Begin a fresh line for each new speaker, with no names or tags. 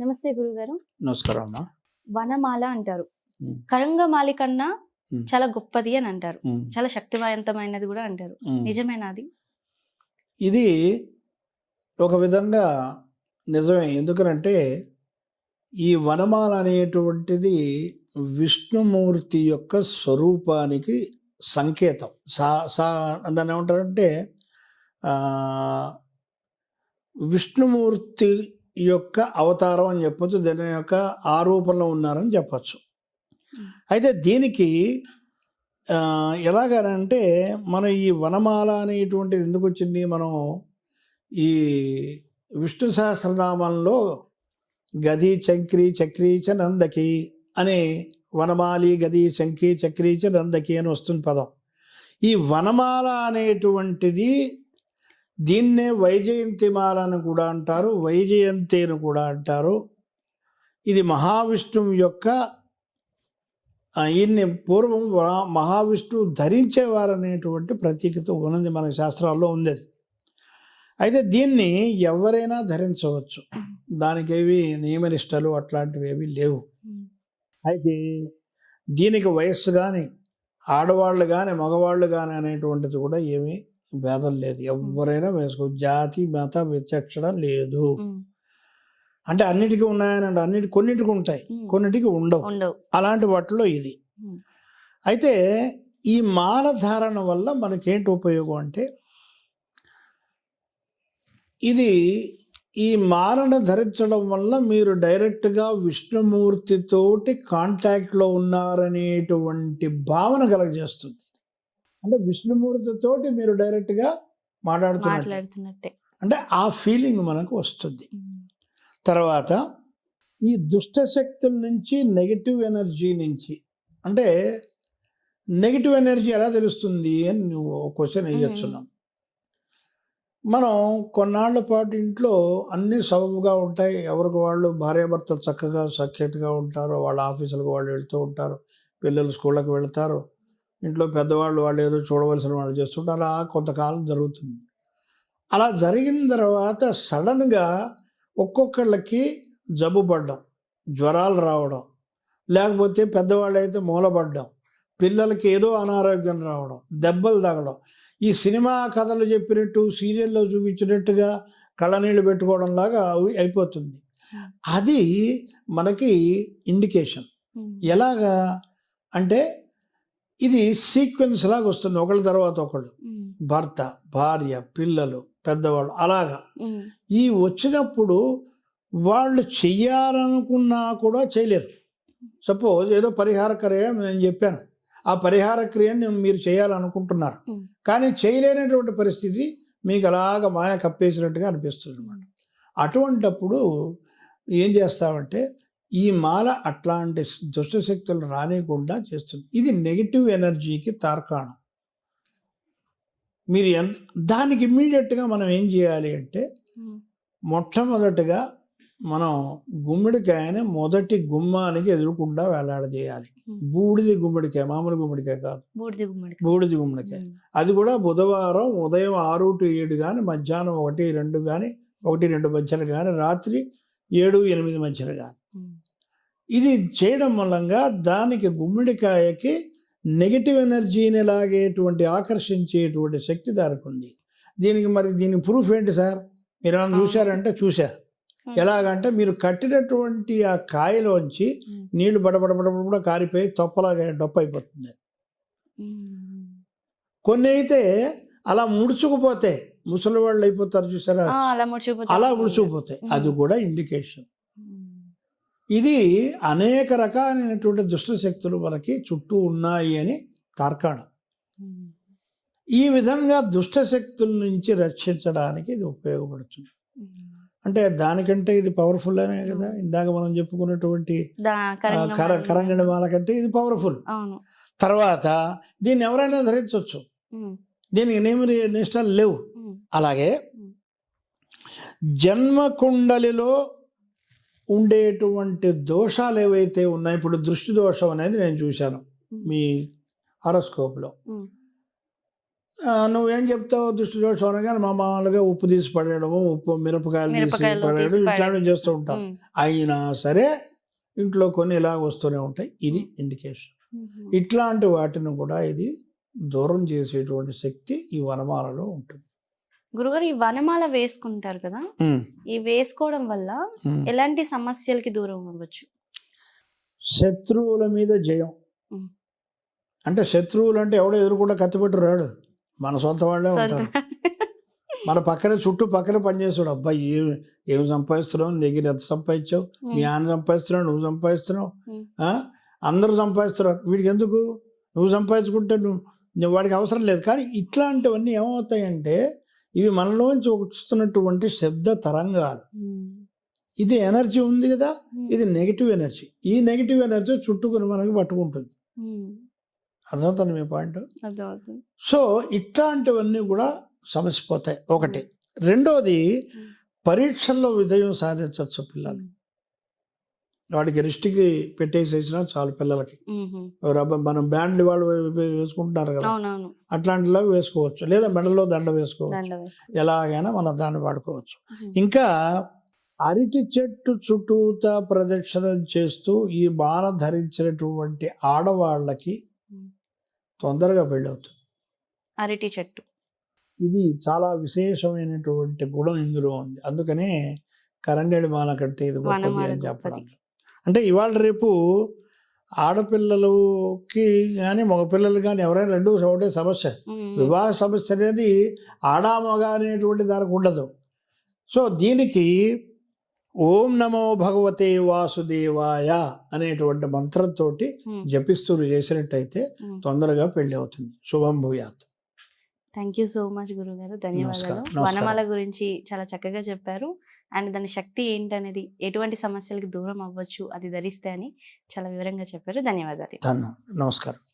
నమస్తే గురుగారు.
నమస్కారం అమ్మా.
వనమాల అంటారు. కరంగమాలి కన్నా. చాలా గొప్పది అని అంటారు. చాలా శక్తివంతమైనది కూడా అంటారు. నిజమేనా అది?
ఇది ఒక విధంగా నిజమే. ఎందుకనంటే ఈ వనమాల అనేటువంటిది విష్ణుమూర్తి యొక్క స్వరూపానికి సంకేతం. సా సా దాన్ని ఏమంటారంటే ఆ, విష్ణుమూర్తి యొక్క అవతారం అని చెప్పొచ్చు దాని యొక్క ఆరూపంలో ఉన్నారని చెప్పచ్చు. అయితే దీనికి ఎలాగనంటే మనం ఈ వనమాల అనేటువంటిది ఎందుకు వచ్చింది మనం ఈ విష్ణు సహస్రనామంలో గది చక్రి చక్రీ చ నందకి అనే వనమాలి గది చంకి చక్రీ చ నందకి అని వస్తుంది పదం. ఈ వనమాల అనేటువంటిది దీన్నే వైజయంతిమాల అని కూడా అంటారు వైజయంతి అని కూడా అంటారు. ఇది మహావిష్ణువు యొక్క ఈయన్ని పూర్వం మహావిష్ణువు ధరించేవారు అనేటువంటి ప్రత్యేకత ఉన్నది మన శాస్త్రాల్లో ఉంది అయితే దీన్ని ఎవరైనా ధరించవచ్చు. దానికేవి నియమనిష్టలు అట్లాంటివి ఏవి లేవు. అయితే దీనికి వయస్సు కానీ ఆడవాళ్ళు కానీ మగవాళ్ళు కానీ అనేటువంటిది కూడా ఏమీ భేదం లేదు. ఎవరైనా వేసుకో జాతి మత విచక్షణ లేదు. అంటే అన్నిటికీ ఉన్నాయనంటే అన్నిటి కొన్నిటికి ఉంటాయి. కొన్నిటికి ఉండవు. అలాంటి వాటిలో ఇది. అయితే ఈ మాల ధారణ వల్ల మనకేంటి ఉపయోగం అంటే ఇది ఈ మాలను ధరించడం వల్ల మీరు డైరెక్ట్గా విష్ణుమూర్తితోటి కాంటాక్ట్లో ఉన్నారనేటువంటి భావన కలగజేస్తుంది. అంటే విష్ణుమూర్తితోటి మీరు డైరెక్ట్గా మాట్లాడుతున్నారు
మాట్లాడుతున్నట్టే.
అంటే ఆ ఫీలింగ్ మనకు వస్తుంది. తర్వాత ఈ దుష్ట శక్తుల నుంచి నెగిటివ్ ఎనర్జీ నుంచి అంటే నెగిటివ్ ఎనర్జీ ఎలా తెలుస్తుంది అని నువ్వు క్వశ్చన్ వేయచ్చున్నాం. మనం కొన్నాళ్ళ పాటు ఇంట్లో అన్ని సబబుగా ఉంటాయి. ఎవరికి వాళ్ళు భార్యాభర్తలు చక్కగా సఖ్యతగా ఉంటారు. వాళ్ళ ఆఫీసులకు వాళ్ళు వెళ్తూ ఉంటారు. పిల్లలు స్కూళ్ళకి వెళ్తారు. ఇంట్లో పెద్దవాళ్ళు వాళ్ళు ఏదో చూడవలసిన వాళ్ళు చేస్తుంటారు. అలా కొంతకాలం జరుగుతుంది. అలా జరిగిన తర్వాత సడన్గా ఒక్కొక్కళ్ళకి జబ్బు పడ్డం జ్వరాలు రావడం లేకపోతే పెద్దవాళ్ళు అయితే మూలపడ్డం పిల్లలకి ఏదో అనారోగ్యం రావడం దెబ్బలు తగడం. ఈ సినిమా కథలు చెప్పినట్టు సీరియల్లో చూపించినట్టుగా కళ్ళనీళ్ళు పెట్టుకోవడం లాగా అవి అయిపోతుంది. అది మనకి ఇండికేషన్. ఎలాగా అంటే ఇది సీక్వెన్స్ లాగా వస్తుంది. ఒకళ్ళ తర్వాత ఒకళ్ళు. భర్త భార్య పిల్లలు పెద్దవాళ్ళు అలాగా. ఈ వచ్చినప్పుడు వాళ్ళు చెయ్యాలనుకున్నా కూడా చేయలేరు. సపోజ్ ఏదో పరిహార క్రియ నేను చెప్పాను. ఆ పరిహార క్రియని మీరు చేయాలనుకుంటున్నారు. కానీ చేయలేనటువంటి పరిస్థితి మీకు అలాగ మాయ కప్పేసినట్టుగా అనిపిస్తుంది అనమాట అటువంటప్పుడు ఏం చేస్తామంటే ఈ మాల అట్లాంటి దుష్ట శక్తులు రానియకుండా చేస్తుంది ఇది నెగిటివ్ ఎనర్జీకి తార్కాణం మీరు ఎంత దానికి ఇమ్మీడియట్గా మనం ఏం చేయాలి అంటే. మొట్టమొదటిగా మనం గుమ్మడికాయని మొదటి గుమ్మానికి ఎదురుకుండా వేలాడజేయాలి. బూడిది గుమ్మడికాయ మామూలు గుమ్మడికాయ కాదు
బూడిద గుమ్మడి
బూడిది గుమ్మడికాయ. అది కూడా బుధవారం ఉదయం ఆరు టు ఏడు కానీ మధ్యాహ్నం ఒకటి రెండు కానీ ఒకటి రెండు మధ్యలు కానీ రాత్రి ఏడు ఎనిమిది మధ్యలు కానీ. ఇది చేయడం మూలంగా దానికి గుమ్మడికాయకి నెగిటివ్ ఎనర్జీని లాగేటువంటి ఆకర్షించేటువంటి శక్తి దానికి ఉంది. దీనికి మరి దీని ప్రూఫ్ ఏంటి సార్? మీరు ఏమైనా చూశారంటే చూశా. ఎలాగంటే మీరు కట్టినటువంటి ఆ కాయలోంచి. నీళ్ళు బడబడబడబడ కారిపోయి తొప్పలాగా డొప్ప అయిపోతుంది. కొన్ని అయితే అలా ముడుచుకుపోతే ముసలి వాళ్ళు అయిపోతారు చూసారా?
అలా
ముడుచుకుపోతాయి. అది కూడా ఇండికేషన్. ఇది అనేక రకాలైనటువంటి దుష్ట శక్తులు మనకి చుట్టూ ఉన్నాయి అని తార్కాణం. ఈ విధంగా దుష్ట శక్తుల నుంచి రక్షించడానికి ఇది ఉపయోగపడుతుంది. అంటే దానికంటే ఇది పవర్ఫుల్ అనే కదా ఇందాక మనం చెప్పుకున్నటువంటి. కరంగడి మాల కంటే ఇది పవర్ఫుల్ తర్వాత దీన్ని ఎవరైనా ధరించవచ్చు. దీనికి నియమ నిష్టలు లేవు. అలాగే. జన్మకుండలిలో ఉండేటువంటి దోషాలు ఏవైతే ఉన్నాయో ఇప్పుడు దృష్టి దోషం అనేది నేను చూశాను. మీ హారోస్కోప్లో నువ్వేం చెప్తావు దృష్టి దోషం అనగానే మా మామూలుగా ఉప్పు తీసి పడేయడము ఉప్పు మిరపకాయలు తీసి పడేయడం ఇట్లాంటివి. చేస్తూ ఉంటాం. అయినా సరే ఇంట్లో కొన్ని ఇలా వస్తూనే ఉంటాయి ఇది ఇండికేషన్. ఇట్లాంటి వాటిని కూడా ఇది దూరం చేసేటువంటి శక్తి ఈ వనమాలలో ఉంటుంది
గురుగారు ఈ వనమాల వేసుకుంటారు కదా? ఈ వేసుకోవడం వల్ల ఎలాంటి సమస్యలకి దూరం అవ్వచ్చు?
శత్రువుల మీద జయం. అంటే శత్రువులు అంటే ఎవడో ఎదురుకుండా కత్తిపెట్టు రాడు. మన సొంత వాళ్ళే ఉంటారు. మన పక్కనే చుట్టూ పక్కనే పనిచేస్తాడు. అబ్బాయి ఏం ఏం సంపాదిస్తున్నావు? దగ్గర ఎంత సంపాదించావు. మీ ఆయన సంపాదిస్తున్నావు నువ్వు సంపాదిస్తున్నావు? అందరూ సంపాదిస్తున్నారు. వీడికి ఎందుకు నువ్వు సంపాదించుకుంటే నువ్వు వాడికి అవసరం లేదు. కానీ ఇట్లాంటివన్నీ ఏమవుతాయంటే ఇవి మనలోంచి వస్తున్నటువంటి శబ్ద తరంగాలు.
ఉమ్.
ఇది ఎనర్జీ ఉంది కదా?
ఉమ్.
ఇది నెగిటివ్ ఎనర్జీ. ఈ నెగిటివ్ ఎనర్జీ చుట్టుకొని మనకి పట్టుకుంటుంది.
ఉమ్.
అర్థమవుతుంది మీ పాయింట్? సో ఇట్లాంటివన్నీ కూడా సమసిపోతాయి. ఒకటి. రెండోది. పరీక్షల్లో విజయం సాధించవచ్చు పిల్లలు. వాడికి రిస్ట్కి పెట్టేసేసినా చాలు పిల్లలకి. మనం బ్యాండ్లు వాళ్ళు వేసుకుంటున్నారు కదా. అట్లాంటిలా వేసుకోవచ్చు. లేదా మెడలో దండ వేసుకోవచ్చు. ఎలాగైనా మనం దాన్ని వాడుకోవచ్చు. ఇంకా అరటి చెట్టు చుట్టూతా ప్రదక్షిణం చేస్తూ ఈ మాల ధరించినటువంటి ఆడవాళ్ళకి. తొందరగా పెళ్ళవుతుంది.
అరటి చెట్టు.
ఇది చాలా విశేషమైనటువంటి గుణం ఇందులో ఉంది. అందుకనే కరంగడి మాల కంటే ఇది గొప్పది అని చెప్పడం
గొప్పది.
అంటే ఇవాళ రేపు ఆడపిల్లలకి కానీ మగపిల్లలు కానీ ఎవరైనా రెండు ఒకటే సమస్య. వివాహ సమస్య అనేది ఆడా మగ అనేటువంటి దానికి ఉండదు సో దీనికి ఓం నమో భగవతే వాసుదేవాయ అనేటువంటి మంత్రంతో. జపిస్తూ చేసినట్టయితే. తొందరగా పెళ్ళి అవుతుంది శుభం భూయాత్
థ్యాంక్ యూ సో మచ్ గురుగారు. ధన్యవాదాలు. వనమాల గురించి చాలా చక్కగా చెప్పారు. అండ్ దాని శక్తి ఏంటనేది ఎటువంటి సమస్యలకి దూరం అవ్వచ్చు అది ధరిస్తే అని చాలా వివరంగా చెప్పారు. ధన్యవాదాలు.
ధన్యం నమస్కారం.